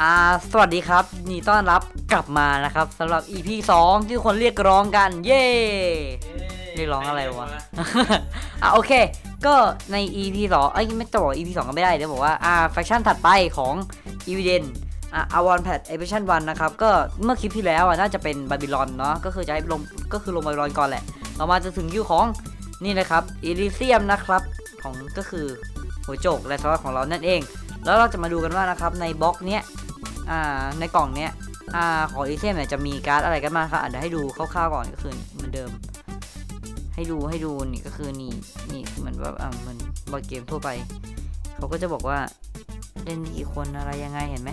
อ่าสวัสดีครับยินดีต้อนรับกลับมานะครับสำหรับ EP 2 ที่ทุกคนเรียกร้องกัน เย้เรียกร้องอะไรวะ อะโอเค ก็ใน EP 2เอ้ยไม่จะบอก EP 2 ก็ไม่ได้เดี๋ยวบอกว่าอ่าแฟคชั่นถัดไปของ e v i d e n อะอวอนแพดเอ i ิชันวันนะครับ ก็เมื่อคลิปที่แล้วอะน่าจะเป็นบาบิลอนเนาะก็คือจะให้ลงก็คือลงบาบิลอนก่อนแหละต่อมาจะถึงคิวของนี่นะครับอีลิเซียมนะครับของก็คือหัวโจกและซอสของเรานั่นเอง แล้วเราจะมาดูกันว่านะครับในบล็อกเนี้ย อ่าในกล่องเนี้ยอ่าของอีเซียมเนี่ยจะมีการ์ดอะไรกันบ้าครับอะเดี๋ยวให้ดูคร่าวๆก่อนก็คือเหมือนเดิม ให้ดูให้ดูนี่ก็คือนี่นี่เหมือนว่าอ่าเหมันบอร์ดเกมทั่วไป เขาก็จะบอกว่าเล่นกี่คนอะไรยังไงเห็นไหม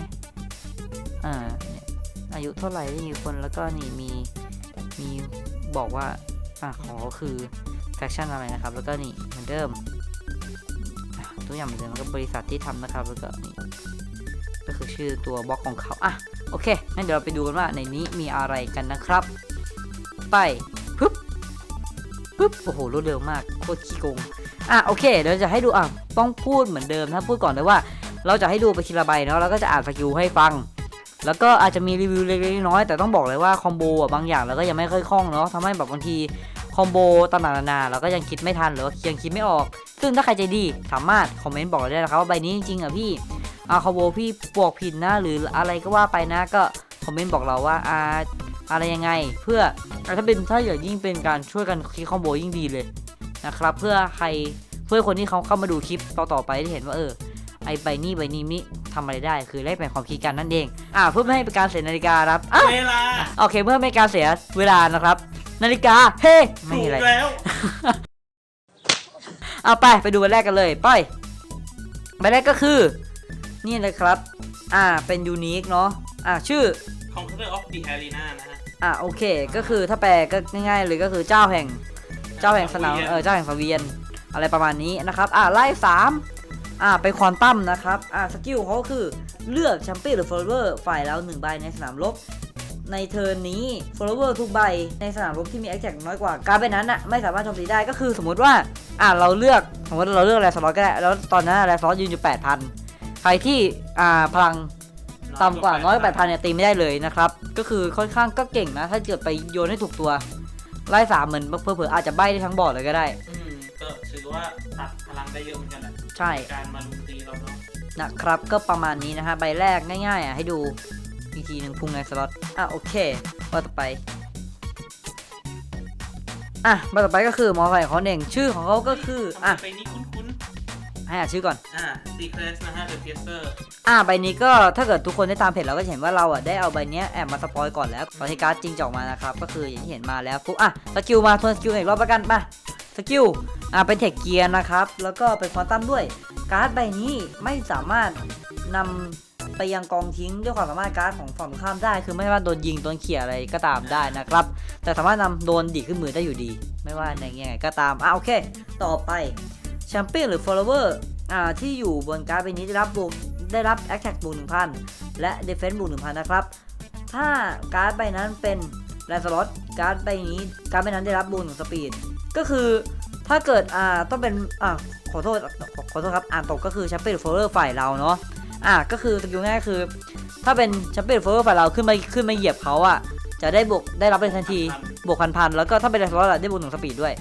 อ่าเนี่ยอายุเท่าไหร่เล่นกี่คนแล้วก็นี่มีมีบอกว่าอ่าขอคือแฟคชั่นอะไรนะครับ แล้วก็นี่เหมือนเดิมตัวอย่างเหมือนเดิมแล้วก็บริษัทที่ทำนะครับ แล้วก็นี่ ก็คือชื่อตัวบล็อกของเขาอะโอเคงั้นเดี๋ยวเราไปดูกันว่าในนี้มีอะไรกันนะครับ ไปปึ๊บปุ๊บโอ้โหรวดเร็วมากโคตรขี้โกงอะโอเคเดี๋ยวจะให้ดูอะต้องพูดเหมือนเดิมถ้าพูดก่อนเลยว่า เราจะให้ดูไปทีละใบเนาะแล้วก็จะอ่านสกิลให้ฟัง แล้วก็อาจจะมีรีวิวเล็กๆน้อยๆแต่ต้องบอกเลยว่าคอมโบอะบางอย่างเราก็ยังไม่ค่อยคล่องเนาะทำให้แบบบางทีคอมโบต่างๆนานาเราก็ยังคิดไม่ทันหรือว่ายังคิดไม่ออก ซึ่งถ้าใครใจดีสามารถคอมเมนต์บอกเราได้นะครับว่าใบนี้จริงๆอะพี่ อ่าคอมโบพี่บวกผิดนะหรืออะไรก็ว่าไปนะก็คอมเมนต์บอกเราว่าอ่าอะไรยังไง เพื่ออะถ้าเป็นถ้าอย่างยิ่งเป็นการช่วยกันคิดคอมโบยิ่งดีเลยนะครับเพื่อใครเพื่อคนที่เขาเข้ามาดูคลิปต่อๆไปได้เห็นว่าเออไอใบนี้ใบนี้มิทำอะไรได้คือแลกเปลี่ยนความคิดกันนั่นเองอ่าเพื่อไม่ให้เป็นการเสียนาฬิกาครับอะเวลาโอเคเพื่อไม่ให้การเสียเวลานะครับ นาฬิกาเฮ้ไม่ถูมีกอะไรแล้วเอาไปไปดูใบแรกกันเลยไปใบแรกก็คือ นี่เลยครับ อ่า เป็นยูนิคเนาะ อ่า ชื่อ Conqueror of the Arena นะฮะ อะโอเค ก็คือถ้าแปลก็ง่ายๆเลยก็คือเจ้าแห่ง เจ้าแห่งสนาม เออ เจ้าแห่งสเวียน อะไรประมาณนี้นะครับ อะไล่สามอะเป็นควอนตัมนะครับ อะสกิลเขาก็คือเลือกแชมเปี้ยนหรือฟอลเวอร์ฝ่ายเราหนึ่งใบในสนามรบในเทิร์นนี้ฟอลเวอร์ทุกใบในสนามรบที่มีแอคแท็กน้อยกว่า การเป็นนั้นอะไม่สามารถโจมตีได้ก็คือสมมุติว่า อะเราเลือกสมมติเราเลือกแรสลอตก็ได้ แล้วตอนนั้นแรสลอตยืนอยู่ 8,000 ใครที่อ่าพลังต่ำกว่าน้อยกว่าแปดพันเนี่ยตีไม่ได้เลยนะครับ ก็คือค่อนข้างก็เก่งนะ ถ้าเกิดไปโยนให้ถูกตัว ไล่สามเหมือนเผลอๆอาจจะใบได้ทั้งบอร์ดเลยก็ได้ อืมก็ถือว่าตัดพลังได้เยอะเหมือนกันแหละใช่ การมาลุมตีเราเนาะนะครับ ก็ประมาณนี้นะฮะใบแรกง่ายๆอะให้ดูอีกทีหนึ่งพุงในสล็อตอะโอเคว่าต่อไปอะใบต่อไปก็คือหมอไฟของเขาเองชื่อของเขาก็คืออะทำไมไปนี้คุ้น ให้อ่านชื่อก่อนๆอ่า Secret นะฮะ The Fiester อ่าใบนี้ก็ถ้าเกิดทุกคนได้ตามเพจเราก็จะเห็นว่าเราอะได้เอาใบเนี้ยแอบมาสปอยก่อนแล้วตอนที่การ์ดจริงจะออกมานะครับ ก็คืออย่างที่เห็นมาแล้วปุ๊บอะสกิลมาทวนสกิลอีกรอบแล้วกันป่ะสกิลอ่าเป็นเทคเกียร์นะครับ แล้วก็เป็นควอนตัมด้วย การ์ดใบนี้ไม่สามารถนำไปยังกองทิ้งด้วยความสามารถการ์ดของฝั่งตรงข้ามได้ คือไม่ว่าโดนยิงโดนเขี่ยอะไรก็ตามได้นะครับ แต่สามารถนำโดนดีดขึ้นมือได้อยู่ดี ไม่ว่าในยังไงก็ตามอะโอเค ต่อไปแชมเปี้ยนหรือ follower อ่าที่อยู่บนการ์ดใบนี้ได้รับบวกได้รับ attack บวก1,000 และ defense บวก1,000 นะครับ ถ้าการ์ดใบนั้นเป็นแลนสล็อตการ์ดใบนี้การ์ดใบนั้นได้รับบวกหนึ่งสปีดก็คือถ้าเกิดอ่าต้องเป็นอ่าขอโทษขอขอโทษครับอ่านตกก็คือแชมเปี้ยนหรือโฟลเลอร์ฝ่ายเราเนาะอ่าก็คือสกิลง่ายคือ ถ้าเป็นแชมเปี้ยนโฟลเลอร์ฝ่ายเราขึ้นมาขึ้นมาเหยียบเขาอะจะได้บวกได้รับเป็นทันทีบวกพันพันแล้วก็ถ้าเป็นแลนสล็อตอะได้บวกหนึ่งสปีดด้วย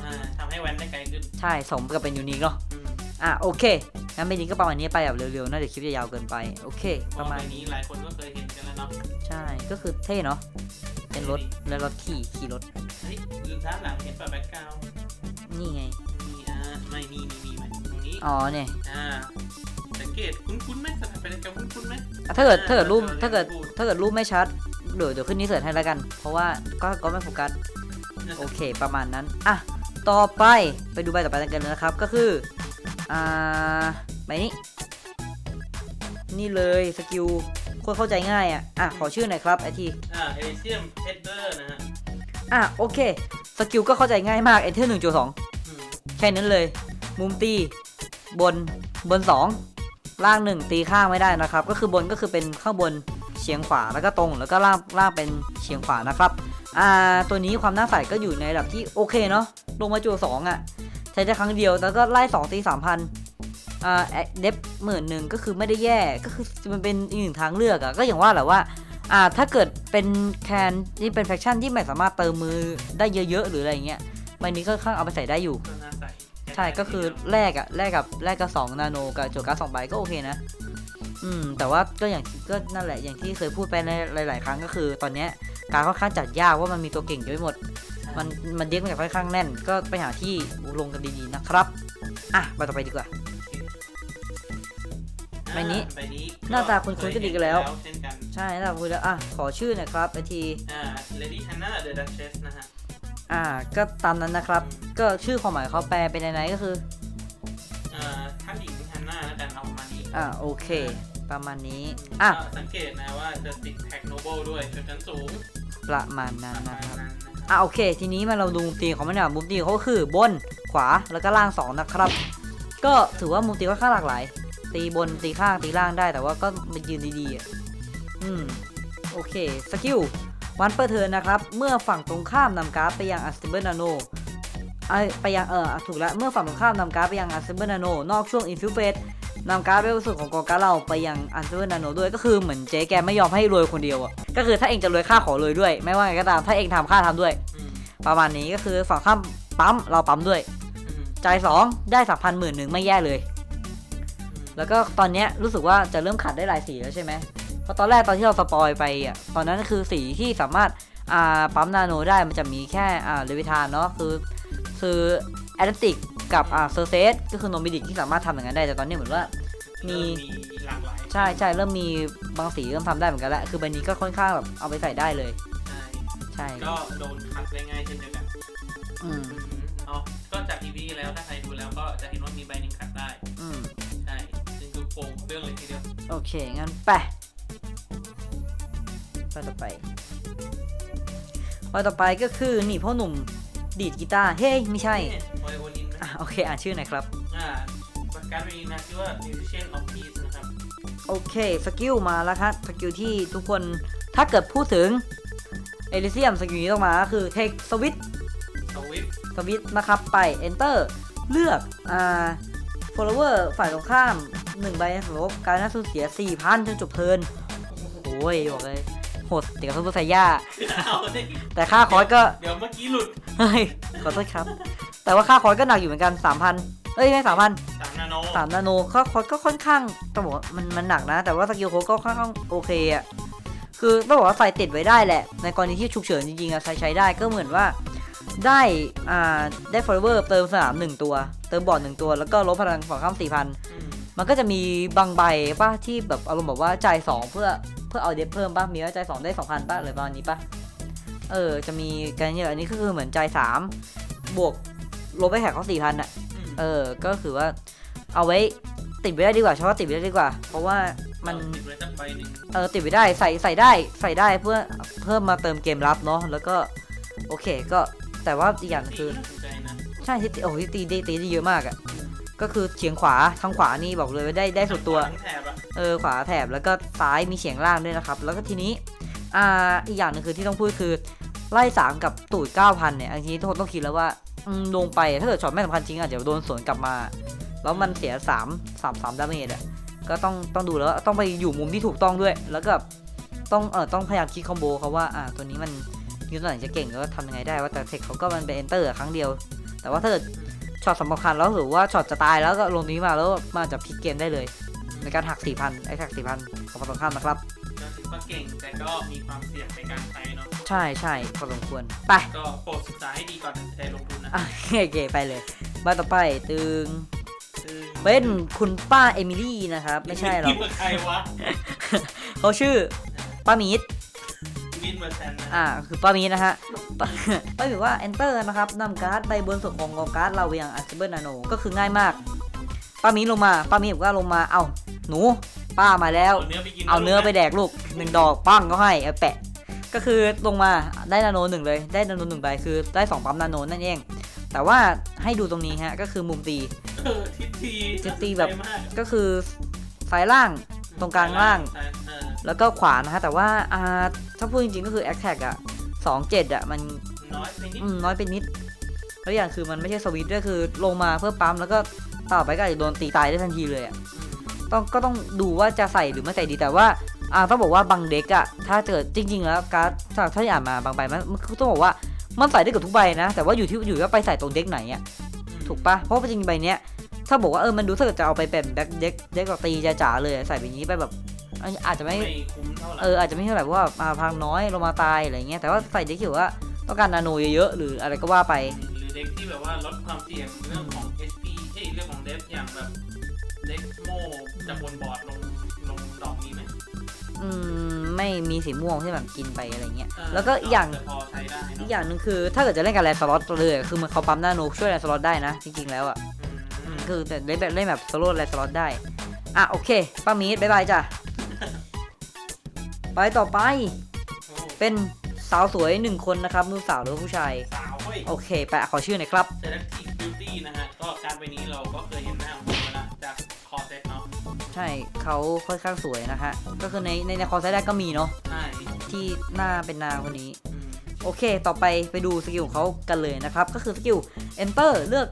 ใช่ สมกับเป็นยูนิคเนาะอืมอะโอเคงั้นไม่นี้ก็ประมาณนี้ไปแบบเร็วๆน่าจะคลิปจะยาวเกินไป โอเคเพปราะระมาใบณนี้นี้หลายคนก็เคยเห็นกันแล้วเนาะใช่ก็คือเท่เนาะเป็นรถและรถขี่ขี่รถเฮ้ยลืมท้าหลังเห็นป่ะแบ็คกราวนี่ไงมีอ่าไม่มีมีมีไหมตรงนี้อ๋อเนี่ยอ่าสังเกตคุ้นๆไหมสถาปัตยกรรมคุ้นๆไหมอะถ้าเกิดถ้าเกิดรูปเออถ้าเกิดพูดถ้าเกิดรูปไม่ชัดเดี๋ยวเดี๋ยวขึ้นนี้เสิร์ชให้แล้วกัน เพราะว่าก็ก็ไม่โฟกัสโอเคประมาณนั้นอะ ต่อไปไปดูใบต่อไปกันเลยนะครับ ก็คือ อ่าใบนี้ นี่เลยสกิลโคตรเข้าใจง่ายอะ อะ ขอชื่อหน่อยครับไอที อ่าเอลิเซียมเฮดเดอร์นะฮะ อะ โอเค สกิลก็เข้าใจง่ายมากเอเทอร์หนึ่งจุดสองอืมแค่นั้นเลย มุมตี บนบน2ล่าง1ตีข้างไม่ได้นะครับ ก็คือบนก็คือเป็นข้างบน เฉียงขวาแล้วก็ตรงแล้วก็ล่างล่างเป็นเฉียงขวานะครับอ่าตัวนี้ความน่าใส่ก็อยู่ในระดับที่โอเคเนาะลงมาจูสองอะใช้ได้ครั้งเดียวแล้วก็ไล่2ตี3,000อ่าเดฟหมื่นหนึ่งก็คือไม่ได้แย่ก็คือมันเป็นอีกหนึ่งทางเลือกอะก็อย่างว่าแหละว่าอ่าถ้าเกิดเป็นแคนที่เป็นแฟคชั่นที่ไม่สามารถเติมมือได้เยอะๆหรืออะไรเงี้ยใบนี้ก็ค่อนข้างเอาไปใส่ได้อยู่ ใช่ก็คือแลกอะแลกกับแลกกับ 2 นาโนกับโจกาสองใบก็โอเคนะ อืม แต่ว่าก็อย่างก็นั่นแหละอย่างที่เคยพูดไปในหลาย ๆ ครั้งก็คือ ตอนเนี้ยการค่อนข้างจัดยากว่ามันมีตัวเก่งเยอะไปหมด มันมันเด็กมันค่อนข้างแน่น ก็ไปหาที่ลงกันดีๆนะครับ อะไปต่อไปดีกว่า ใบนี้ใบนี้หน้าตาคุ้นๆก็ดีกันแล้ว เช่นกันใช่แล้วคุยแล้วอะขอชื่อหน่อยครับไอที อ่า Lady Hannah the Duchess นะฮะอ่า ก็ตามนั้นนะครับ ก็ชื่อความหมายเขาแปลเป็นไหนๆก็คือ อ่าท่านหญิงฮันน่าแล้วกันเอาประมาณนี้อ่าโอเค ประมาณนี้ อะก็สังเกตนะว่าจะติดแท็กโนเบิลด้วยชนชั้นสูง ประมาณนั้นประนะมาณครับนั้นนะครับ อะโอเค ทีนี้มาเราดูมุมตีของมันหน่อยมุมตีเขาก็คือบนขวาแล้วก็ล่างสองนะครับ ก็ถือว่ามุมตีค่อนข้างหลากหลาย ตีบนตีข้างตีล่างได้แต่ว่าก็มายืนดีๆอะอืม โอเค สกิลวันเปิดเทิร์นนะครับ เมื่อฝั่งตรงข้ามนำการ์ดไปยังอัสเซเบิลนาโนไปยังเออถูกแล้วเมื่อฝั่งตรงข้ามนำการ์ดไปยังอัสเซเบิลนาโนนอกช่วงอินฟิวเฟส นำการ์ดไปบนส่วนของกองการ์ดเราไปยังอัสเซเบิลนาโนด้วยก็คือเหมือนเจ๊แกไม่ยอมให้รวยคนเดียวอะก็คือถ้าเองจะรวยค่าขอรวยด้วย ไม่ว่าไงก็ตามถ้าเองทำค่าทำด้วยอืมประมาณนี้ก็คือฝั่งข้ามปั๊มเราปั๊มด้วยอืมจ่ายสองได้สักพันหมื่นหนึ่งไม่แย่เลย แล้วก็ตอนเนี้ยรู้สึกว่าจะเริ่มขัดได้หลายสีแล้วใช่ไหมเพราะตอนแรกตอนที่เราสปอยไปอะตอนนั้นคือสีที่สามารถอ่าปั๊มนาโนได้มันจะมีแค่อ่าเลวิทานเนาะคือคือแอตติก กับอ่าเซอร์เซสก็คือโนมิดิกที่สามารถทำอย่างนั้นได้แต่ตอนนี้เหมือนว่ามีเริ่มีหลากหลายใช่ใช่เริ่มมีบางสีเริ่มทำได้เหมือนกันแล้วคือใบนี้ก็ค่อนข้างแบบเอาไปใส่ได้เลย ใช่ใช่ก็โดนคัดได้ง่ายเช่นเดียวกันอืมอืมเนาะก็จากทีวีแล้วถ้าใครดูแล้วก็จะเห็นว่ามีใบหนึ่งคัดได้ อืมใช่ซึ่งคือโป่งเรื่องเลยทีเดียวโอเค งั้นไปไปต่อไปไปต่อไปก็คือนี่พ่อหนุ่มดีดกีตาร์เฮ้ยไม่ใช่เนี่ยไว โอลินนะอะโอเคอ่านชื่อหน่อยครับ อ่าการดนี้นะชื่อว่า musician of peace นะครับ โอเคสกิลมาแล้วครับสกิลที่ทุกคนถ้าเกิดพูดถึงเอลิเซียมสกิลนี้ต้องมาก็คือ take switch สวิฟสวิตช์นะครับไป enter เลือกอ่า follower ฝ่ายตรงข้าม 1 ใบสำหรับการน่าสูญเสีย 4,000 จนจบเทิร์นโอ้ย บอกเลยโหดเดี๋ยวกับซุปเปอร์ไซย่า เอาดิแต่ค่าคอร์สก็ เดี๋ยวเมื่อกี้หลุด เฮ้ย ขอโทษครับ แต่ว่าค่าคอร์สก็หนักอยู่เหมือนกัน3,000เอ้ยไม่3,000สามนาโน3นาโนค่าคอร์สก็ค่อนข้างต้องบอกว่ามันมันหนักนะ แต่ว่าสกิลโค้ดก็ค่อนข้างโอเคอะคือต้องบอกว่าใส่ติดไว้ได้แหละ ในกรณีที่ฉุกเฉินจริงๆอะใช้ใช้ได้ก็เหมือนว่าได้อ่าได้ forever เติมสนาม1ตัว เติมบอร์ด1ตัวแล้วก็ลบพลังฝั่งข้าม4,000อืมมันก็จะมีบางใบป่ะที่แบบอารมณ์แบบว่าจ่าย2เพื่อเพื่อเอาเดฟเพิ่มป่ะมีว่าจ่าย2ได้2,000ป่ะหรือประมาณนี้ป่ะเออจะมีกันเยอะอันนี้ก็คือเหมือนจ่าย3บวก ลบไปแขกเขา4,000อะอืมเออ ก็คือว่าเอาไว้ติดไว้ได้ดีกว่าเฉพาะติดไว้ได้ดีกว่า เพราะว่ามันติดไว้สักใบหนึ่งเออติดไว้ได้ใส่ใส่ได้ใส่ได้เพื่อเพิ่มมาเติมเกมรับเนาะแล้วก็โอเคก็แต่ว่าอีกอย่างหนึ่งคือน่าสนใจนะใช่ที่ตีโอ้ยตีได้ตีได้เยอะมากอะ่ะก็คือเฉียงขวาทางขวานี่บอกเลยว่าได้ได้สุดตัวทั้งแถบอะเออขวาแถบแล้วก็ซ้ายมีเฉียงล่างด้วยนะครับ แล้วก็ทีนี้อ่าอีกอย่างหนึงคือที่ต้องพูดคือไล่สามกับตูด9,000เนี่ยอันนี้ทุกคนต้องคิดแล้วว่าอืม ลงไปถ้าเกิดช็อตไม่สำคัญจริงอาจจะโดนสวนกลับมา แล้วมันเสีย3 3 3ดาเมจอะก็ต้องต้องดูแล้วต้องไปอยู่มุมที่ถูกต้องด้วย แล้วก็ต้องเออต้องพยายามคิดคอมโบเขาว่าอ่าตัวนี้มันยูนิตไหนจะเก่งแล้วทำยังไงได้ว่าแต่เทคเขาก็มันเป็น enter ครั้งเดียว แต่ว่าถ้าเกิดช็อตสำคัญแล้วหรือว่าช็อตจะตายแล้วก็ลงนี้มาแล้วมาจะพลิกเกมได้เลย ในการหัก4,000ไอ้หัก4,000ของฝั่งตรงข้ามนะครับก็เก่งแต่ก็มีความเสี่ยงในการใช้เนาะ ใช่ใช่พอสมควรไป ก็โปรดศึกษาให้ดีก่อนตัดสินใจลงทุนนะอะโอเคไปเลยบ้านต่อไปตึงซึ่งเป็นคุณป้าเอมิลี่นะครับ ไม่ใช่หรอกวินเวอร์ใครวะเขาชื่อป้ามีดวินเวอร์แซนนะอ่าคือป้ามีดนะฮะป้าป้าถือว่า enter นะครับนำการ์ดไปบนส่วนของกองการ์ดเราไปยังอั s เบิลนาโนก็คือง่ายมากป้ามีดลงมาป้ามีดบอกว่าลงมาเอ้าหนู ป้ามาแล้ว เอาเนื้อไปกินเอาเนื้อไปแดกลูกหนึ่งดอกปั้งก็ให้เอาแปะ ก็คือลงมาได้นาโนหนึ่งเลย ได้นาโนหนึ่งใบคือได้สองปั๊มนาโนนั่นเอง แต่ว่าให้ดูตรงนี้ฮะ ก็คือมุมตีเออทิศทีทิศทีแบบน่าสนใจมากก็คือซ้ายล่างตรงกลางล่างใช่เออแล้วก็ขวานะฮะ แต่ว่าอ่าถ้าพูดจริงๆก็คือแอคแท็กอะสองเจ็ดอะมันน้อยไปนิดอืมน้อยไปนิดแล้วอย่างคือมันไม่ใช่สวิตช์ด้วยคือลงมาเพื่อปั๊มแล้วก็ต่อไปก็อาจจะโดนตีตายได้ทันทีเลยอะอืมต้องก็ต้องดูว่าจะใส่หรือไม่ใส่ดีแต่ว่า อ่าต้องบอกว่าบางเด็กอะถ้าเกิดจริง ๆ แล้วการ์ดถ้าถ้าที่อ่านมาบางใบมันมันคือต้องบอกว่ามันใส่ได้กับทุกใบนะ แต่ว่าอยู่ที่อยู่ว่าไปใส่ตรงเด็กไหนอะถูกปะเพราะว่าจริงๆใบเนี้ยถ้าบอกว่าเออมันดูถ้าเกิดจะเอาไปเป็นแบ็คเด็กเด็กกับตีจ๋าๆเลยใส่แบบนี้ไปแบบอันนี้อาจจะไม่ไม่คุ้มเท่าไหร่เอออาจจะไม่เท่าไหร่เพราะว่ามาพังน้อยลงมาตายอะไรเงี้ยแต่ว่าใส่เด็กที่แบบว่าต้องการนาโนเยอะๆหรืออะไรก็ว่าไปหรือเด็กที่แบบว่าลดความเสี่ยงเรื่องของ HP เอ้ยเรื่องของเดฟอย่างแบบเด็กโม่จากบนบอร์ดลงลงดอกมีไหม อืมไม่มีสีม่วงที่แบบกินไปอะไรเงี้ยเออแล้วก็อีกอย่างจะพอใช้ได้อีกเนาะอย่างหนึ่งคือ ถ้าเกิดจะเล่นกับแรนสล็อตเลยอะคือมันเขาปั๊มนาโนช่วยแรนสล็อตได้นะจริงๆแล้วอะอืมคือแต่เล่นแบบเล่นแบบโซโล่แรนสล็อตได้อะโอเคป้ามีดบ๊ายบายจ้ะไปต่อไปโอ้เป็นสาวสวยหนึ่งคนนะครับนุ่นสาวหรือว่าผู้ชาย สาวเว้ยโอเค ไปขอชื่อหน่อยครับ Selective Beauty นะฮะก็การไปนี้เราก็เคยเห็น ใช่เขาค่อนข้างสวยนะฮะ ก็คือในในในคอร์สแรกก็มีเนาะใช่ที่หน้าเป็นนางคนนี้ อืมโอเค ต่อไปไปดูสกิลของเขากันเลยนะครับ ก็คือสกิล enter เลือก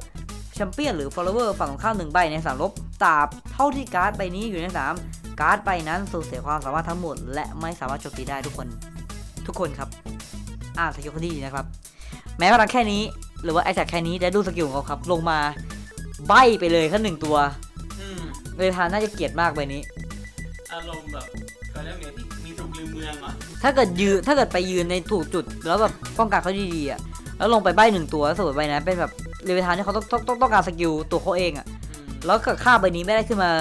แชมเปี้ยนหรือ follower ฝั่งตรงข้ามหนึ่งใบในสามลบตราบเท่าที่การ์ดใบนี้อยู่ในสามการ์ดใบนั้นสูญเสียความสามารถทั้งหมด และไม่สามารถโจมตีได้ทุกคน ทุกคนครับ อ่านสกิลเขาดีนะครับ แม้พลังแค่นี้ หรือว่าไอแซคแค่นี้แต่ดูสกิลของเขาครับ ลงมาใบไปเลยแค่หนึ่งตัวอืม เลยทานน่าจะเกลียดมากใบนี้ อารมณ์แบบเขาเรียกไงที่มีถูกลืมเมืองอะถ้าเกิดยืนถ้าเกิดไปยืนในถูกจุด แล้วแบบป้องกันเขาดีๆอะแล้วลงไปใบหนึ่งตัวแล้วสมมติใบนั้นเป็นแบบเลเวลทานที่เขาต้องต้องต้องต้องการสกิลตัวเขาเองอะอืมแล้วเกิดค่าใบนี้ไม่ได้ขึ้นมา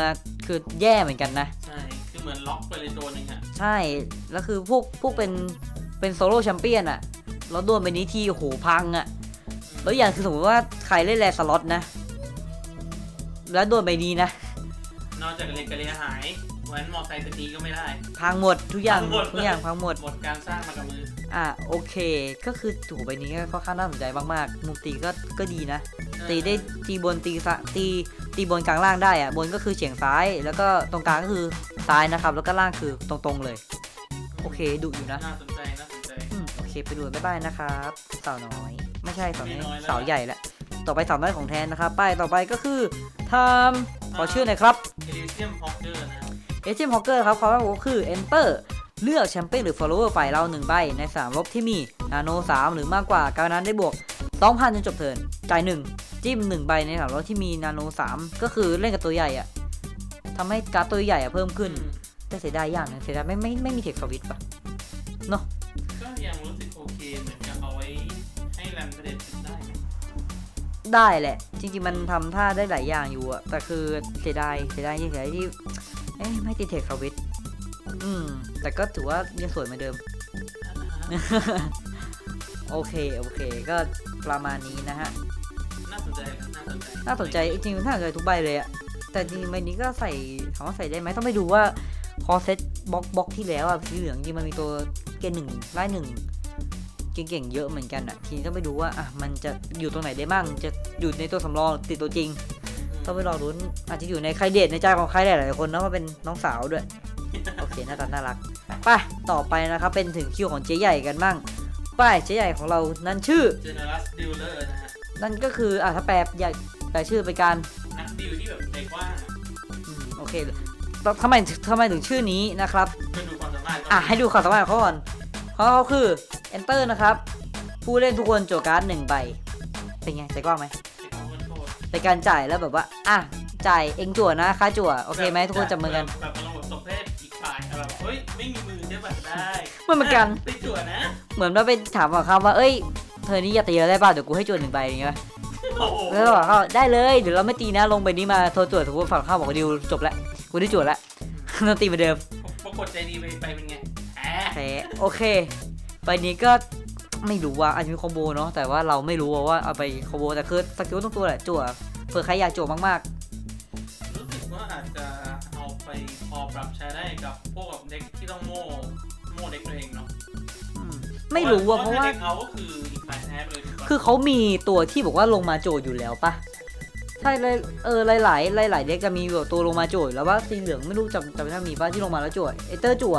คือแย่เหมือนกันนะ ใช่คือเหมือนล็อกไปเลยตัวหนึ่งอะใช่ แล้วคือพวกพวกเป็นเป็นโซโล่แชมเปี้ยนอะแล้วโดนใบนี้ทีโอ้โหพังอะแล้วอย่างคือสมมติว่าใครเล่นแรสล็อตนะ แล้วโดนใบนี้นะ นอกจากเลนกระเลหายวันมอไซค์ตะกี้ก็ไม่ได้ พังหมดทุกอย่างพังหมด ทุกอย่างพังหมด หมดการสร้างมากับมือ อะโอเค ก็คือถูกใบนี้ก็ค่อนข้างน่าสนใจมากๆมุมตีก็ก็ดีนะ ตีได้ตีบนตีซะตีตีบนกลางล่างได้อะบนก็คือเฉียงซ้าย แล้วก็ตรงกลางก็คือซ้ายนะครับ แล้วก็ล่างคือตรงๆเลย โอเคดุอยู่นะน่าสนใจน่าสนใจ อืมโอเค ไปดูบ๊ายบายนะครับสาวน้อย ไม่ใช่สาวน้อยไม่น้อยแล้วสาวใหญ่แหละ ต่อไปสาวน้อยของแทนนะครับ ป้ายต่อไปก็คือทามขอชื่อหน่อยครับเอลิเซียมฮอกเกอร์นะเอเจนต์ฮอกเกอร์ครับความว่าก็คือ enter เลือกแชมเปี้ยนหรือ follower ฝ่ายเราหนึ่งใบในสามลบที่มีนาโน 3 หรือมากกว่าการนั้นได้บวก2,000จนจบเทิร์นจ่ายหนึ่งจิ้มหนึ่งใบในสามลบที่มีนาโน 3 ก็คือเล่นกับตัวใหญ่อะทำให้การ์ดตัวใหญ่อะเพิ่มขึ้นแต่เสียดายอย่างหนึงเสียดายไม่ไม่ไม่มีเทคสวิตปะก็ยัง ได้แหละ จริงๆมันทำท่าได้หลายอย่างอยู่อะแต่คือเสียดายเสียดายจริงๆเสียดายที่เอ้ยไม่ติดเทคสวิตอืม แต่ก็ถือว่ายังสวยเหมือนเดิม โอเค โอเค ก็ประมาณนี้นะฮะ น่าสนใจครับน่าสนใจน่าสนใจจริงๆน่าสนใจทุกใบเลยอะแต่จริงๆใบนี้ก็ใส่ถามว่าใส่ได้ไหมต้องไปดูว่าคอเซ็ตบล็อกบล็อกที่แล้วอะสีเหลืองจริงมันมีตัวเกณฑ์หนึ่งไล่หนึ่ง เก่งๆเยอะเหมือนกันอะทีนี้ต้องไปดูว่าอะมันจะอยู่ตรงไหนได้บ้าง จะอยู่ในตัวสำรองติดตัวจริง ต้องไปรอรุ้นอาจจะอยู่ในใครเดทในใจของใครหลายๆคนนะว่าเป็นน้องสาวด้วย โอเคหน้าตาน่ารักไปต่อไปนะครับเป็นถึงคิวของเจ๊ใหญ่กันบ้างไปเจ๊ใหญ่ของเรานั่นชื่อเจเนอรัสดิลเลอร์นะฮะนั่นก็คืออะถ้าแปลใหญ่แปลชื่อเป็นการนักดิวที่แบบใจกว้างอะอืมโอเคแล้วทำไมทำไมถึงชื่อนี้นะครับเพื่อดูความสามารถก็อะให้ดูความสามารถของเขาก่อนของเขาคือ enter นะครับ ผู้เล่นทุกคนโจวการ์ดหนึ่งใบ เป็นไงใจกว้างไหมเทคโนโลยีโคตรเป็นการจ่ายแล้วแบบว่า อะ จ่ายเองจั่วนะค่าจั่ว โอเคไหมทุกคนจับมือกัน แบบอารมณ์แบบสมเพศอีกฝ่ายอะแบบเฮ้ย ไม่มีมือใช่ป่ะได้มันเหมือนกันไปจั่วนะ เหมือนเราไปถามของเขาว่า เอ้ย เธอนี่อย่าตีเราได้ป่ะ เดี๋ยวกูให้จั่วหนึ่งใบอย่างเงี้ยโอ้โหแล้วเราบอกเขาได้เลยเดี๋ยวเราไม่ตีนะลงไปนี้มาโทรจั่วสมมติฝั่งเข้าบอกว่าดิวจบแล้วกูได้จั่วแล้วเราตีเหมือนเดิมปรากฏใจดีไปไปเป็นไงแหมแพ้โอเค ใบนี้ก็ไม่รู้ว่าอาจจะมีคอมโบเนาะแต่ว่าเราไม่รู้ว่าเอาไปคอมโบแต่คือสกิลต้องตัวแหละจั่วเผื่อใครอยากจั่วมากรู้สึกว่าอาจจะเอาไปพอปรับใช้ได้กับพวกแบบเด็กที่ต้องโม่โม่เด็กตัวเองเนาะๆอืมไม่รู้ว่าเพราะว่าเด็กเอาก็คืออีกฝ่ายแพ้ไปเลยถูกปะคือเขามีตัวที่บอกว่าลงมาโจทย์อยู่แล้วปะใช่เลยเออหลาย ๆ หลาย ๆ เด็กจะมีแบบตัวลงมาโจทย์แล้วว่าสีเหลืองไม่รู้จำจำไม่ได้มีป้าที่ลงมาแล้วจั่วเอเตอร์จั่ว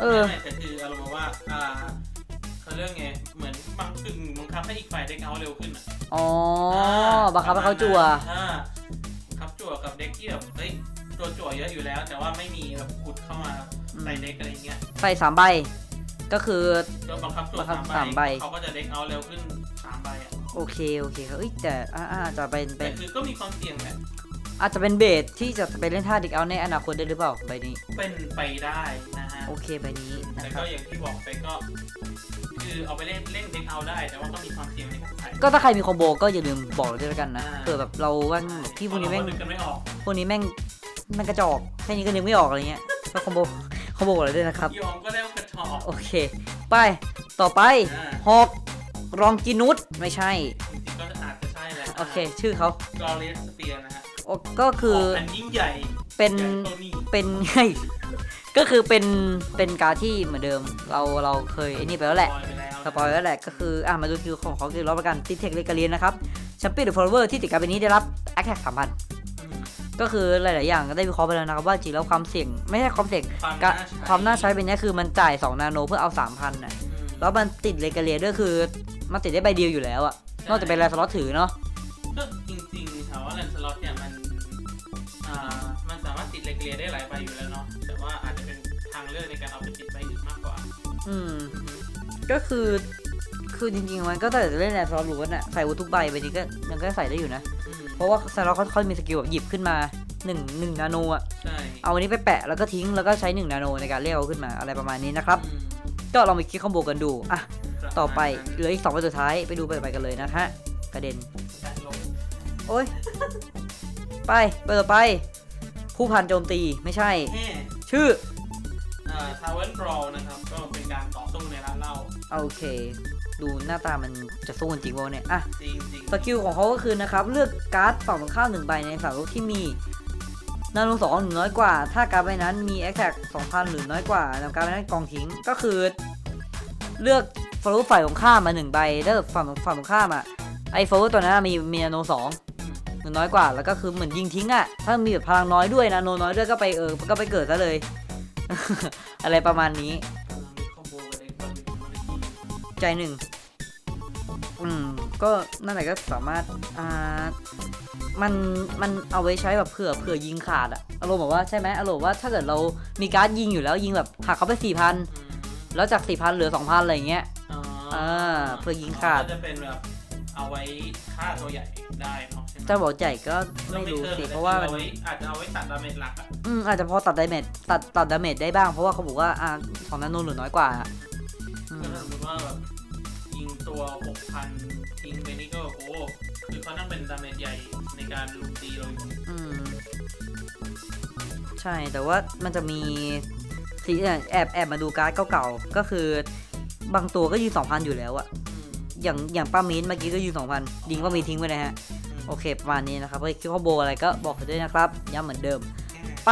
เออเออ ไม่แต่คืออารมณ์แบบว่าอ่าเขาเรื่องไงเหมือนบางกึ่งบังคับให้อีกฝ่ายเด็กเอาเร็วขึ้นอะอ๋อบังคับให้เขาจั่วอ่าตัวจั่วเยอะอยู่แล้ว แต่ว่าไม่มีแบบขุดเข้ามาใส่เด็กอะไรเงี้ยใส่สามใบ ก็คือโดนบังคับจั่วบังคับสามสามใบใบเขาก็จะเด็กเอาเร็วขึ้นสามใบอะโอเคโอเคครับเอ้ยแต่อ่าอาจจะเป็นเป็แต่นคือก็มีความเสี่ยงแหละ อาจจะเป็นเบสที่จะไปเล่นท่าดิกเอาในอนาคตได้หรือเปล่าใบนี้เป็นไปได้นะฮะ โอเคใบนี้นะแต่ครัก็บอย่างที่บอกไปก็ คือเอาไปเล่นเล่นเด็กเอาได้ แต่ว่าก็มีความเสี่ยงในการใส่ก็ถ้าใครมีคอมโบก็อย่าลืมบอกเราด้วยแล้วกันนะอ่าเผื่อแบบเราว่าแบบพี่พวกนี้แม่ง เรานึกกันไม่ออกพวกนี้แม่งแม่งกระจอกแค่นี้ก็นึกไม่ออกอะไรเงี้ยก็คอมโบคอมโบอะไรด้วยนะครับ ยอมก็ได้ว่ากระชอกโอเค ไปต่อไปอ่าหกรองกินุสไม่ใช่จริงๆก็อาจจะใช่แหละโอเค ชื่อเขากอริสเปียนะฮะโอ ก็คืออันยิ่งใหญ่เป็นเท่านี้เป็นไงก็คือเป็นเป็นการที่เหมือนเดิม เราเราเคยไอ้นี่ไปแล้วแหละปล่อยไปแล้วสปอยแล้วแหละก็คืออะมาดูคิวของเขาคือรับประกันติดเทคเลกาเลียนนะครับแชมเปี้ยนหรือฟลเวอร์ที่ติดการเป็นนี้ได้รับแอคแท็กสามพันก็คือหลาย ๆ อย่างก็ได้วิเคราะห์ไปแล้วนะครับว่าจริงแล้วความเสี่ยง ไม่ใช่ความเสี่ยงความน่าใช้เป็นนี้คือมันจ่าย 2 นาโนเพื่อเอา 3,000น่ะแล้วมันติดเลกาเลียด้วยคือ มันติดได้ใบเดียวอยู่แล้วอะนอกจากเป็นแรสล็อตถือเนาะ สามารถติดเลกเลียได้หลายใบอยู่แล้วเนาะแต่ว่าอาจจะเป็นทางเลือกในการเอาไปติดใบอื่นมากกว่า อืม ก็คือคือจริงๆมันก็แต่จะเล่นแรสล็อตล้วนอะใส่วุทุกใบใบนี้ก็ยังก็ใส่ได้อยู่นะ อืมเพราะว่าแรสล็อตเขาเขามีสกิลแบบหยิบขึ้นมา1 1นาโนอะใช่เอาอันนี้ไปแปะแล้วก็ทิ้งแล้วก็ใช้1นาโนในการเรียกเอาขึ้นมาอะไรประมาณนี้นะครับ อืมก็ลองไปคิดคอมโบกันดูอะประมาณต่อไปนั้นเหลืออีกสองใบสุดท้ายไปดูไปไปกันเลยนะฮะกระเด็นการลงโอ้ย ไปไปต่อไป ผู้พันโจมตีไม่ใช่แห่ชื่ออ่าทาวเวอร์บรอลนะครับ ก็เป็นการต่อสู้ในร้านเหล้าโอเค ดูหน้าตามันจะสู้กันจริงวะเนี่ยอะ จริงจริงสกิลของเขาก็คือนะครับ เลือกการ์ดฝั่งตรงข้ามหนึ่งใบในสามรูปที่มีนาโนสองหรือน้อยกว่า ถ้าการ์ดใบนั้นมีแอคแท็กสองพันหรือน้อยกว่านำการ์ดใบนั้นกองทิ้งก็คือ เลือกฟลูฝ่ายของข้ามมาหนึ่งใบถ้าเกิดฝั่งฝั่งตรงข้ามอะไอ้ฟลูตัวนั้นมีมีนาโนสอง หรือน้อยกว่าแล้วก็คือเหมือนยิงทิ้งอะ ถ้ามีแบบพลังน้อยด้วยนาโนน้อยด้วยก็ไปเออก็ไปเกิดซะเลย อะไรประมาณนี้กำลังมีคอมโบกับเด็กบอลเป็นคนละที่ใจหนึ่งอืมก็นั่นแหละก็สามารถอ่ามันมันเอาไว้ใช้แบบเผื่อเผื่อยิงขาดอะอารมณ์แบบว่าใช่ไหมอารมณ์ว่าถ้าเกิดเรามีการ์ดยิงอยู่แล้วยิงแบบหักเขาไปสี่พันอืมแล้วจากสี่พันเหลือสองพันอะไรอย่างเงี้ยอ๋ออ่าเพื่อยิงขาดก็จะเป็นแบบ เอาไว้ฆ่าตัวใหญ่ได้เนาะใช่ไหมจะบอกใจก็ไม่รู้สิเพราะว่ามัน อไอาจจะเอาไว้ตัดดาเมจหลักอะอืมอาจจะพอตัดดาเมจตัดตัดดาเมจได้บ้างเพราะว่าเขาบอกว่าอ่าของนาโนหรือน้อยกว่าอะอืก็มถ้าสมมติว่าแบบยิงตัว 6,000 ทิ้งไปนี่ก็โอ้คือเขานั่งเป็นดาเมจใหญ่ในการลุมตีเราอยู่อืมใช่แต่ว่ามันจะมีสีเนี่ยแอบแอบมาดูการ์ดเก่าๆก็คือบางตัวก็ยืน2,000อยู่แล้วอะ อืมอย่างอย่างป้ามีนเมื่อกี้ก็ยืน2,000ดิงป้ามีนทิ้งไปเลยฮะ โอเค ประมาณนี้นะครับเฮ้ยคิดข้อโบอะไรก็บอกกันด้วยนะครับ ย้ำเหมือนเดิม ไป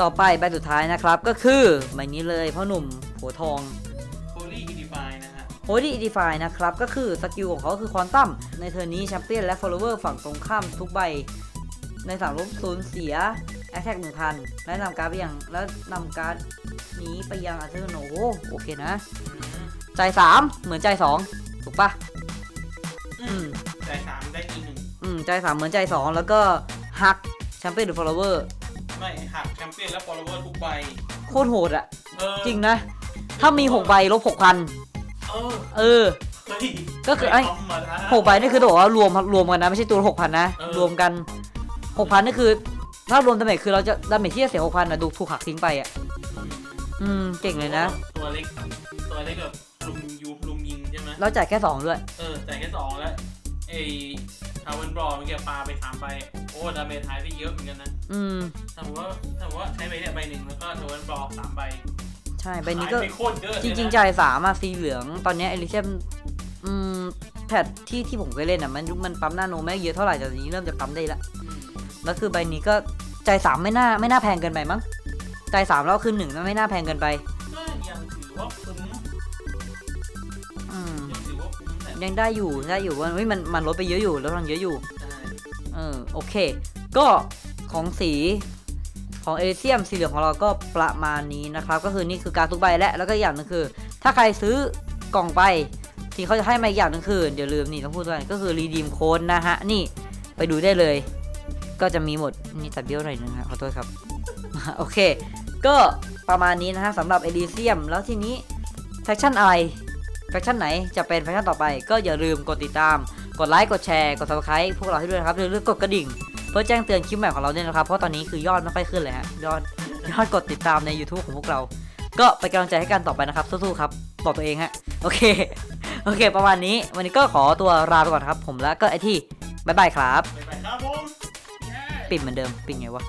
ต่อไปใบสุดท้ายนะครับ ก็คือใบนี้เลยพ่อหนุ่มหัวทองโคลี่อีดิฟายนะฮะโฮดี้อีดิฟายนะครับ ก็คือสกิลของเขาคือควอนตัม ในเทอร์นนี้แชมเปี้ยนและฟอลโลเวอร์ฝั่งตรงข้ามทุกใบ ในสามลบศูนย์เสียแอคแท็กหนึ่งพันและนำการ์ดไปยังแล้วนำการ์ดนี้ไปยังอาร์เธอร์โนโอ้โอเคนะอืมใจายสามเหมือนใจายสอง ถูกปะอือืมมจ่ายสามได้อีกหนึ่งอืมใจายสามเหมือนใจายสองแล้วก็ฮักแชมเปี้ยนหรือฟอลโลเวอร์ไม่หักแชมเปี้ยนและฟอลโลเวอร์ทุกใบโคตรโหดอะเออจริงนะ ถ้ามีหกใบลบหกพันเออเออ เฮ้ยก็คือไอ้ ม่ธรรมดา หกใบนี่คือต้องบอกว่ารวมรวมกันนะ ไม่ใช่ตัวหกพันนะเออ รวมกันหกพันนี่คือ ถ้ารวมดาเมจคือเราจะดาเมจที่จะเสียหกพันอะดูถูกหักทิ้งไปอะอืมอืมเก่งเลยนะ ตัวเล็กตัวเล็กแบบลุมยูลุม ยิงใช่ไหมเราจ่ายแค่สองด้วย เออจ่ายแค่สองแล้วไอ้ทาวเวนบรอเมื่อกี้ปาไปสามใบโอ้ดาเมจหายไปเยอะเหมือนกันนะอืม สมมติว่าสมมติว่าใช้ใบเนี่ยใบหนึ่งแล้วก็ทาวเวนบรอสามใบใช่ ใบนี้ก็ หายไปโคตรเยอะจริงเลยนะๆจ่ายสามอะสีเหลือง ตอนเนี้เอลิเชมอืมแพทที่ที่ผมเคยเล่นอะมันมันปั๊มนาโนไม่เยอะเท่าไหร่แต่ตอนนี้เริ่มจะปั๊มได้ละอืมแล้วคือใบนี้ก็จ่ายสามไม่น่าไม่น่าแพงเกินไปมั้งจ่ายสามแล้วคือหนึ่งไม่น่าแพงเกินไป ก็ยังถือว่า ยังได้อยู่ได้อยู่ว่าเฮ้ยมันมันลดไปเยอะอยู่ลดพลังเยอะอยู่ใช่เออโอเค ก็ของสีของเอเซียมสีเหลืองของเราก็ประมาณนี้นะครับ ก็คือนี่คือการทุกใบและแล้วก็อย่างหนึงคือ ถ้าใครซื้อกล่องไปที่เขาจะให้มาอีกอย่างหนึงคือเดี๋ยวลืมนี่ต้องพูดด้วยก็คือรีดีมโค้ดนะฮะนี่ไปดูได้เลย ก็จะมีหมดนี่ตัดเบี้ยวหน่อยนึงฮะขอโทษครับโอเค ก็ประมาณนี้นะฮะสำหรับเอลิเซียมแล้วทีนี้แฟคชั่นอะไร แฟคชั่นไหนจะเป็นแฟคชั่นต่อไปก็อย่าลืมกดติดตาม กดไลค์กดแชร์กด subscribe พวกเราให้ด้วยนะครับหรือกดกระดิ่ง เพื่อแจ้งเตือนคลิปใหม่ของเราด้วยนะครับเพราะตอนนี้คือยอดไม่ค่อยขึ้นเลยฮะยอดยอดกดติดตามใน YouTube ของพวกเรา ก็เป็นกำลังใจให้กันต่อไปนะครับสู้ๆครับบอกตัวเองฮะโอเคโอเค ประมาณนี้วันนี้ก็ขอตัวลาไปก่อนครับ ผมแล้วก็ไอที่บ๊ายบายครับไปไปครับผม ปิดเหมือนเดิมปิดไงวะ